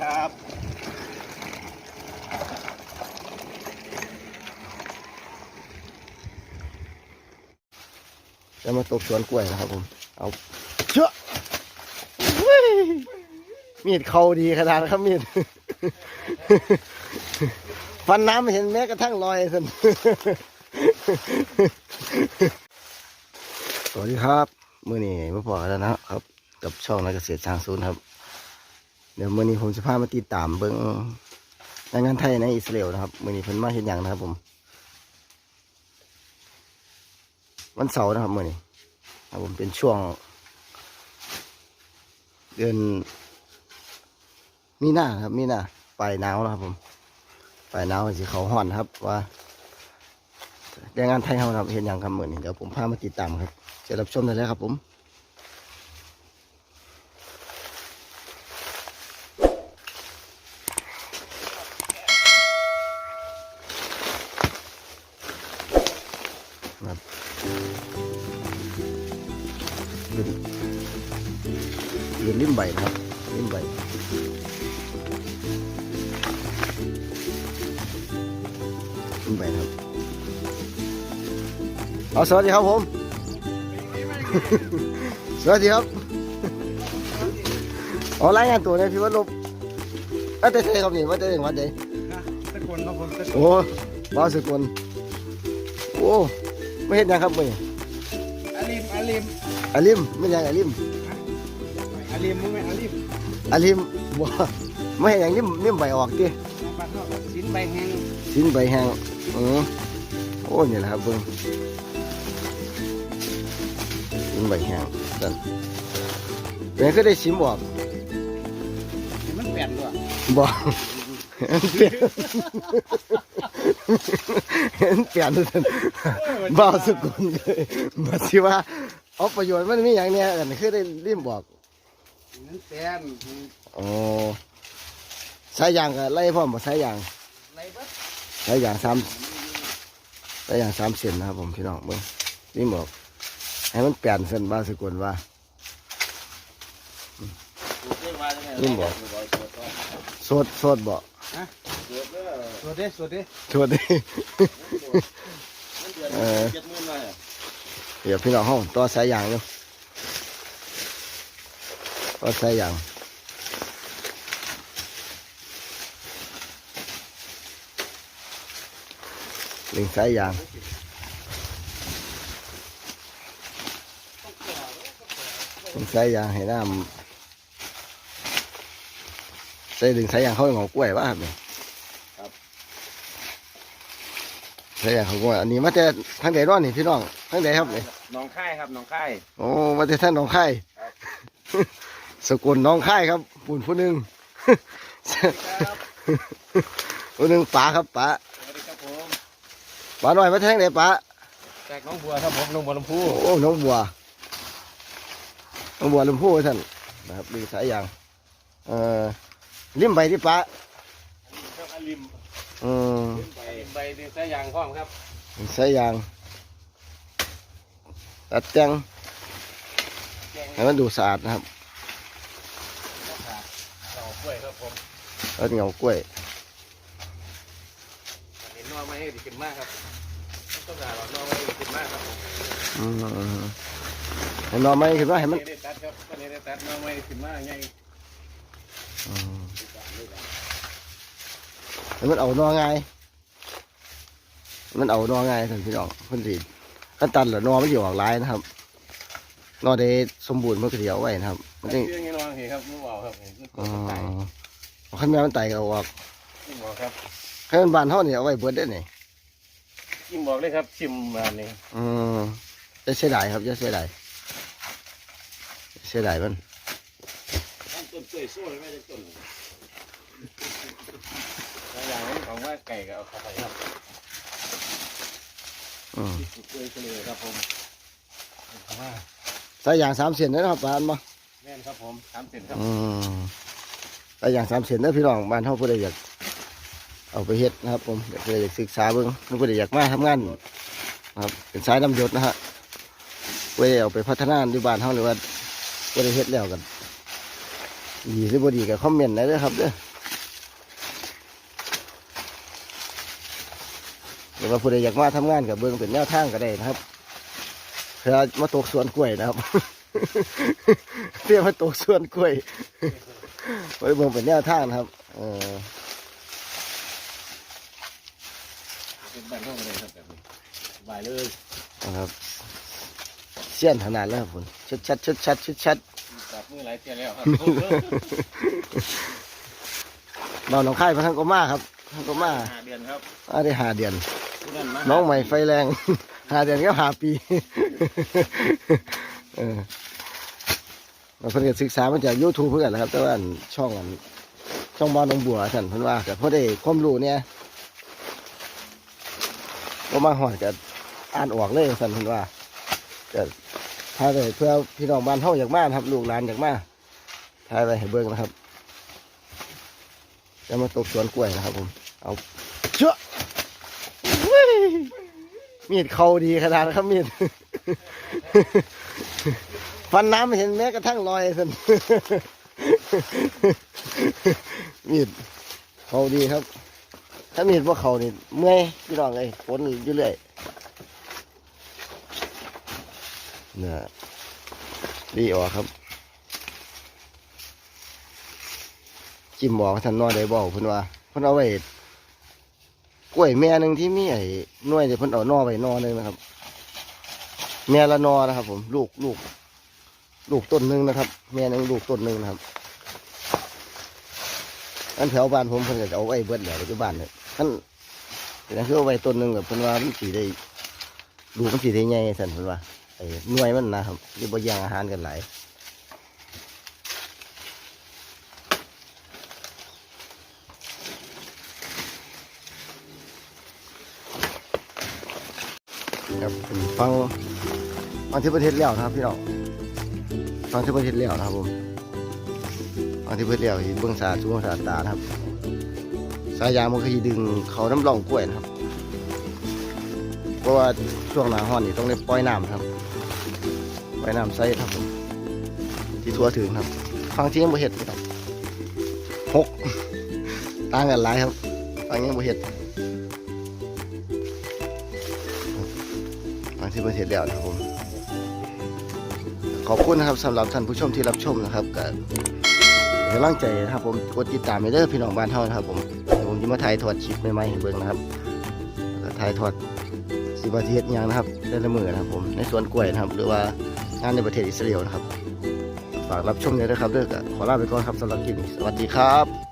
ครับจะมาตกสวนกล้วยนะครับผม เอาเชื่อเฮ้ยมีดเขาดีขนาดนั้นครับมีดฟันน้ำไม่เห็นแม้กระทั่งรอยสันสวัสดีครับ มื่อนี้มาพอกันแล้วนะครับ กับช่องนักเกษตรสร้างศูนย์ครับเดี๋ยวมื่อนี้ผมจะพามาติดตามเบิ้งแรงงานไทยในอิสราเอลนะครับมื่อนี้เพิ่นมาเห็นอย่างนะครับผม วันเสาร์นะครับมื่อนี้ครับผมเป็นช่วง เดือนมีนาครับมีนาปลายหนาวนะครับผมปลายหนาวสิเขาห่อนครับว่าแรงงานไทยเขาครับเห็นอย่างครับมื่อนี้เดี๋ยวผมพามาติดตามครับจะรับชมได้เลยครับผม ยืนริมใบนะครับริมใบริมใบนะครับเอาสวัสดีครับผม สวัสดีครับเอารายงานตัวหนอยพี่วัดลบเอ้ยแต่ใช่ครับนี่ว่าจะเองวัดใดตะกนครับผมตะกนโอ้บ้าวสกุลโอ้ไม่เห็นยังครับมึงอาลิมอาลิมอาลิมไม่ยังอาลิมอา ลิมมึงไหมอาลิมอาลิมบ่ไม่เห็นยังลิมลิมใบออกดิบ้านนอกสินใบแห้งสิ้นใบแห้งอือโอ้นี่แหละครับเบิ้งสิ้นใบแห้งนั่นเป็นก็ได้ชิมบอกมันแปลนด้วยบอกเปลี่ยนเห็นเปลี่ยนนั่นบ้าวสกุลเลยมาสิว่าเอาประโยชน์มันมีอย่างเนี้ยกันคือได้ริมบอก มันแปลนโอ้สายยางก็ไล่พร้อมบ่สายยางไรบัดสายยางสามสายยางสามเส้นนะครับผมพี่น้องเบิ่งนี่บอกให้มันเปลี่ยนเส้นบ้าสกุลว่านี่บอกสดสดบ่สวดเด้สวดเด้สดดิเออเดี๋ยวพี่น้องห้องต่อสายยางอยู่ ต่อสายยางดึงสายยางดึงสายยางให้น้ำใส่ดึงสายยางเข้าของกล้วยป่ะครับเนี่ยสายยางของกล้วยอันนี้มาแต่ทางไหนร้อนนี่พี่น้องทางไหนครับเนี่ยน้องค่ายครับน้องค่ายโอ้มาแต่ท่านหน้องไข่ สกุลหน้องไข่ครับปุ่นผู้หนึ่งผู้หนึ่งป๋าครับป๋าสวัสดีครับผมป๋าหน่อยมาแทงไหนป๋าจากน้องบัวครับผมน้องบัวลำพูโอ้น้องบัวน้องบัวลำพูท่านนะครับดีสายยางเอ่อริมใบที่ป๋าครับอาลิมอืมใบใบดึงสายยางพร้อมครับสายยางตัดแต่งแกงให้มันดูสะอาดนะครับดอ กกล้วยครับผมตัดเงากล้วยเห็นนอไม้ให้ดีขึ้นมากครับต้องการนอไม้ให้ดีขึ้นมากครับผมอืมให้หนอไม้ขึ้นมาให้มันได้ตัดครับตอนนี้ได้ตัดนอไม้ขึ้นมากไงอืมให้มันเอาหนอง่ายให้มันเอาหนอง่ายท่านพี่น้องเพิ่นสิขั้นตันหรือหนอไม่อยู่ออกหลายนะครับหนอได้สมบูรณ์เมื่อกี้เอาไว้นะครับมันเรื่จะองนี้น้อง เห็นครับรู้เปล่าครับเห็นอ๋อขั้นแม่มันไตก็เอาออกชิมบอกครับให้มันบานเท่านี่เอาไว้เบิดได้นี่ชิมบอกเลยครับชิมมานี่อืมจะเสียดายครับจะเสียดายเสียดายมันต้นเปื่อยสู้เลยไม่ได้ต้นอย่างนี้ของว่าไก่ก็เอาเข้าไปครับอืมที่สุดเลยก็เลยครับผมว่าสายยางสามเส้นนะครับบานมาแม่น ครับผมสามเซนครับอืมแต่อย่างสามเซนนะพี่น้องบ้านเฮาผู้ใดอยากเอาไปเฮ็ดนะครับ ผมอยากผู้ดอกศึกษาเบิ่งผู้ใดอยากมาทำงานครับเป็นสายน้ำหยดนะฮะไว้เอาไปพัฒนาอยู่บ้านเฮาหรือว่าบ่ไดเฮ็ดแล้วกันดีหรือบ่ดีก็คอมเมนต์ได้เด้ครับเด้อหรือว่าผู้ใดอยากมาทำงานกับเบื้องเป็นแนวทางก็ได้นะครับเพื่อมาตกสวนกล้วยนะครับ เพื่อมาตกสวนกล้วยไว้เบิ่งเป็นแนวทางนะครับ เออเป็นบ้านห้องอะไรครับแบบนี้สบายเลยนะครับเสี้ยนขนาดแล้วครับผมชัดชัดชัดชัดชัดชัดจับมือหลายเที่ยแล้วครับเราหนองค่ายมาทั้งก็มาครับทั้งก็มาห้าเดือนครับอาได้หาเดือนผู้นั้นมาน้องใหม่ไฟแรงหาเดือนก็หาปี เออเพิ่งจะศึกษามาจากยูทูบเพื่อนแหละครับ แต่ว่าอันช่องอันช่องบ้านนองบัวท่านเพิ่นว่าแต่พอได้ความรู้เนี่ยก็มาหอดกับอ่านออกเลยท่านเพิ่นว่าก็ถ้าได้เพื่อพี่น้องบ้านเฮาอยากมานครับ ลูกหลานอยากมาถ่ายไปให้เบิ่งนะครับจะมาตกสวนกล้วยนะครับ ผม เอาเชื่อมีดเขาดีขนาดนะครับมีด ฟันน้ำเห็นแม้กระทั่งรอยสันมีดเขาดีครับ ถ้ามีดพวกเขานี่เมื่อยพี่น้องเลยฝนอยู่เรื่อยนี่ดีออกครับ จิ้มบอกท่านนอได้บอกเพิ่นว่าเพิ่นเอาไว้กล้วยแม่หนึ่งที่มีไอ้น่วยเดี๋ยวเพิ่นเอานอไว้นอหนึงนะครับ แม่ละนอนะครับ ผมลูกลูก ลูกต้นหนึ่งนะครับ แม่หนึ่งลูกต้นหนึ่งนะครับอันแถวบ้านผมเพิ่นจะเอาไว้เบิดแหล่ปัจจุบันเนี่ยท่านแต่นั่นคือเอาไว้ต้นหนึ่งกับเพิ่นว่ามันสีได้ลูกมันสีได้ใหญ่สันเพิ่นว่าไอ้หน่วยมันนะครับที่บ่แย่งอาหารกันหลาย ครับฟังฟังที่ประเทศแล้วนะครับพี่น้องฟังที่ประเทศแล้วนะครับผมฟังที่ประเทศแล้วที่เบื้องสาสูงสาตานะครับ สายยางมันก็จะดึงเขาน้ำร่องกล้วยนะครับ เพราะว่าช่วงหน้าห้อนนี่ต้องได้ปล่อยน้ำครับปล่อยน้ำใส่ครับผมที่ทั่วถึงครับ ฟังที่ยังบ่เห็ดครับหกต่างกันหลายครับฟังยังบ่เห็ด ที่ประเทศแล้วนะครับผมขอบคุณนะครับสำหรับท่านผู้ชมที่รับชมนะครับกับกำลังใจนะครับผมกดติดตามไปเด้อพี่น้องบ้านเฮานะครับผมเดี๋ยวผมจะมาถ่ายทอดคลิปใหม่ๆให้เบิ่งนะครับถ่ายทอดสิบาทีเฮ็ดหยังนะครับได้ละมือนะครับผมในสวนกล้วยนะครับ หรือว่างานในประเทศอิสราเอลนะครับ ฝากรับชมเลยนะครับเด้อขอลาไปก่อนครับสำหรับคลิปนี้สวัสดีครับ